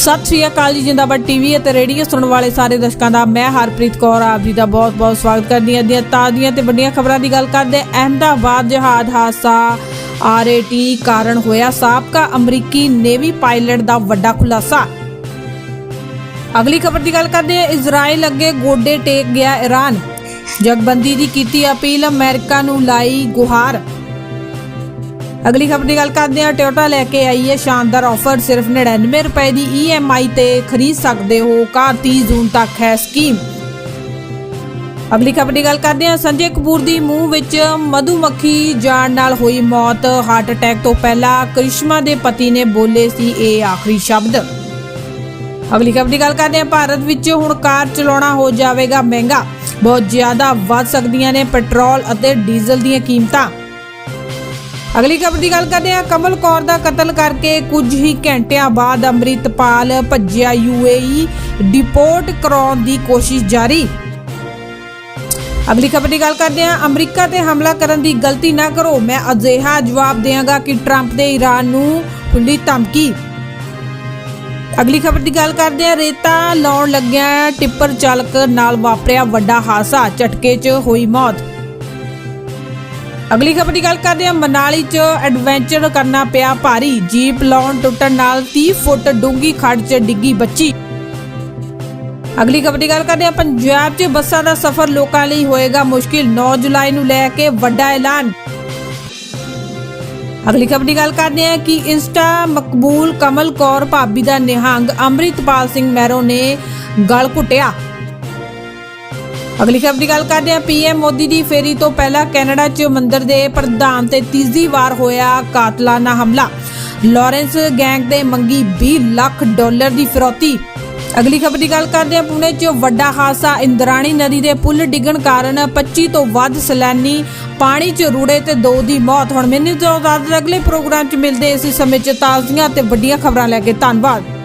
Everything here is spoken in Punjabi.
ਸਤਿ ਸ਼੍ਰੀ ਅਕਾਲ ਜੀ, ਜਿੰਦਾਬਾਦ ਟੀਵੀ ਅਤੇ ਰੇਡੀਓ ਸੁਣਨ ਵਾਲੇ ਸਾਰੇ ਦਰਸ਼ਕਾਂ ਦਾ। ਮੈਂ ਹਰਪ੍ਰੀਤ ਕੌਰ, ਆਪ ਜੀ ਦਾ ਬਹੁਤ-ਬਹੁਤ ਸਵਾਗਤ ਕਰਦੀ ਹਾਂ। ਦੀਆਂ ਤਾਜ਼ੀਆਂ ਤੇ ਵੱਡੀਆਂ ਖਬਰਾਂ ਦੀ ਗੱਲ ਕਰਦੇ ਅਹਿਮਦਾਬਾਦ ਜਹਾਜ਼ ਹਾਦਸਾ ਆਰਏਟੀ ਕਾਰਨ ਹੋਇਆ। ਸਾਬਕਾ ਅਮਰੀਕੀ ਨੇਵੀ ਪਾਇਲਟ ਦਾ ਵੱਡਾ ਖੁਲਾਸਾ। ਅਗਲੀ ਖਬਰ ਦੀ ਗੱਲ ਕਰਦੇ ਹਾਂ। ਇਜ਼ਰਾਈਲ ਅੱਗੇ ਗੋਡੇ ਟੇਕ ਗਿਆ ਈਰਾਨ ਜਗਬੰਦੀ ਦੀ ਕੀਤੀ ਅਪੀਲ। ਅਮਰੀਕਾ ਨੂੰ ਲਾਈ ਗੁਹਾਰ। ਅਗਲੀ ਖਬਰ ਦੀ ਗੱਲ ਕਰਦੇ ਹਾਂ ਟੋਯੋਟਾ ਲੈ ਕੇ ਆਈ ਹੈ ਸ਼ਾਨਦਾਰ ਆਫਰ ਸਿਰਫ 99 ਰੁਪਏ ਦੀ EMI ਤੇ ਖਰੀਦ ਸਕਦੇ ਹੋ, ਕਾਰ 30 ਜੂਨ ਤੱਕ ਹੈ ਸਕੀਮ। ਅਗਲੀ ਖਬਰ ਦੀ ਗੱਲ ਕਰਦੇ ਹਾਂ, ਸੰਜੇ ਕਪੂਰ ਦੀ ਮੂੰਹ ਵਿੱਚ ਮਧੂਮੱਖੀ ਜਾਣ ਨਾਲ ਹੋਈ ਮੌਤ ਹਾਰਟ ਅਟੈਕ ਤੋਂ ਪਹਿਲਾਂ ਕਰਿਸ਼ਮਾ ਦੇ ਪਤੀ ਨੇ ਬੋਲੇ ਸੀ ਇਹ ਆਖਰੀ ਸ਼ਬਦ। ਅਗਲੀ ਖਬਰ ਦੀ ਗੱਲ ਕਰਦੇ ਹਾਂ, ਭਾਰਤ ਵਿੱਚ ਹੁਣ ਕਾਰ ਚਲਾਉਣਾ ਹੋ ਜਾਵੇਗਾ ਮਹਿੰਗਾ, ਬਹੁਤ ਜ਼ਿਆਦਾ ਵੱਧ ਸਕਦੀਆਂ ਨੇ ਪੈਟਰੋਲ ਅਤੇ ਡੀਜ਼ਲ ਦੀਆਂ ਕੀਮਤਾਂ। ਅਗਲੀ ਖਬਰ ਦੀ ਗੱਲ ਕਰਦੇ ਹਾਂ। ਕਮਲ ਕੌਰ ਦਾ ਕਤਲ ਕਰਕੇ ਕੁਝ ਹੀ ਘੰਟਿਆਂ ਬਾਅਦ ਅੰਮ੍ਰਿਤਪਾਲ ਭੱਜਿਆ ਯੂਏਈ ਡਿਪੋਰਟ ਕਰਾਉਣ ਦੀ ਕੋਸ਼ਿਸ਼ ਜਾਰੀ। ਅਗਲੀ ਖਬਰ ਦੀ ਗੱਲ ਕਰਦੇ ਹਾਂ। ਅਮਰੀਕਾ ਤੇ ਹਮਲਾ ਕਰਨ ਦੀ ਗਲਤੀ ਨਾ ਕਰੋ। ਮੈਂ ਅਜਿਹਾ ਜਵਾਬ ਦੇਵਾਂਗਾ ਕਿ ਟਰੰਪ ਦੇ ਈਰਾਨ ਨੂੰ ਖੁੱਲੀ ਧਮਕੀ। ਅਗਲੀ ਖਬਰ ਦੀ ਗੱਲ ਕਰਦੇ ਹਾਂ। ਰੇਤਾ ਲਾਉਣ ਲੱਗਿਆ ਟਿੱਪਰ ਚਾਲਕ ਨਾਲ ਵਾਪਰਿਆ ਵੱਡਾ ਹਾਦਸਾ। ਝਟਕੇ 'ਚ ਹੋਈ ਮੌਤ। ਅਗਲੀ ਖਬਰ ਦੀ ਗੱਲ ਕਰਦੇ ਹਾਂ। ਮਨਾਲੀ 'ਚ ਐਡਵੈਂਚਰ ਕਰਨਾ ਪਿਆ ਭਾਰੀ। ਜੀਪ ਲਾਉਣ ਟੁੱਟਣ ਨਾਲ 30 ਫੁੱਟ ਡੂੰਗੀ ਖੱਡ 'ਚ ਡਿੱਗੀ ਬੱਚੀ। ਅਗਲੀ ਖਬਰ ਦੀ ਗੱਲ ਕਰਦੇ ਹਾਂ। ਪੰਜਾਬ 'ਚ ਬੱਸਾਂ ਦਾ ਸਫ਼ਰ ਲੋਕਾਂ ਲਈ ਹੋਏਗਾ ਮੁਸ਼ਕਿਲ। 9 ਜੁਲਾਈ ਨੂੰ ਲੈ ਕੇ ਵੱਡਾ ਐਲਾਨ। ਅਗਲੀ ਖਬਰ ਦੀ ਗੱਲ ਕਰਦੇ ਹਾਂ ਕਿ ਇੰਸਟਾ ਮਕਬੂਲ ਕਮਲ ਕੌਰ ਭਾਬੀ ਦਾ ਨਿਹੰਗ ਅੰਮ੍ਰਿਤਪਾਲ ਸਿੰਘ ਮੈਰੋ ਨੇ ਗਲ ਘੁੱਟਿਆ। ਅਗਲੀ ਖਬਰ ਦੀ ਗੱਲ ਕਰਦੇ ਹਾਂ। ਪੀਐਮ ਮੋਦੀ ਦੀ ਫੇਰੀ ਤੋਂ ਪਹਿਲਾਂ ਕੈਨੇਡਾ 'ਚ ਮੰਦਰ ਦੇ ਪ੍ਰਧਾਨ ਤੇ ਤੀਜੀ ਵਾਰ ਹੋਇਆ ਕਾਤਲਾਨਾ ਹਮਲਾ। ਲਾਰੈਂਸ ਗੈਂਗ ਦੇ ਮੰਗੀ 20 ਲੱਖ ਡਾਲਰ ਦੀ ਫਿਰੌਤੀ। ਅਗਲੀ ਖਬਰ ਦੀ ਗੱਲ ਕਰਦੇ ਹਾਂ। ਪੁਣੇ 'ਚ ਵੱਡਾ ਹਾਦਸਾ। ਇੰਦਰਾਣੀ ਨਦੀ ਦੇ ਪੁਲ ਡਿੱਗਣ ਕਾਰਨ 25 ਤੋਂ ਵੱਧ ਸੈਲਾਨੀ ਪਾਣੀ 'ਚ ਰੁੜੇ ਤੇ ਦੋ ਦੀ ਮੌਤ। ਹੁਣ ਮੈਨੂੰ ਤੋਂ ਬਾਅਦ ਅਗਲੇ ਪ੍ਰੋਗਰਾਮ 'ਚ ਮਿਲਦੇ ਇਸ ਸਮੇਂ 'ਚ ਤਾਜ਼ੀਆਂ ਤੇ ਵੱਡੀਆਂ ਖਬਰਾਂ ਲੈ ਕੇ ਧੰਨਵਾਦ।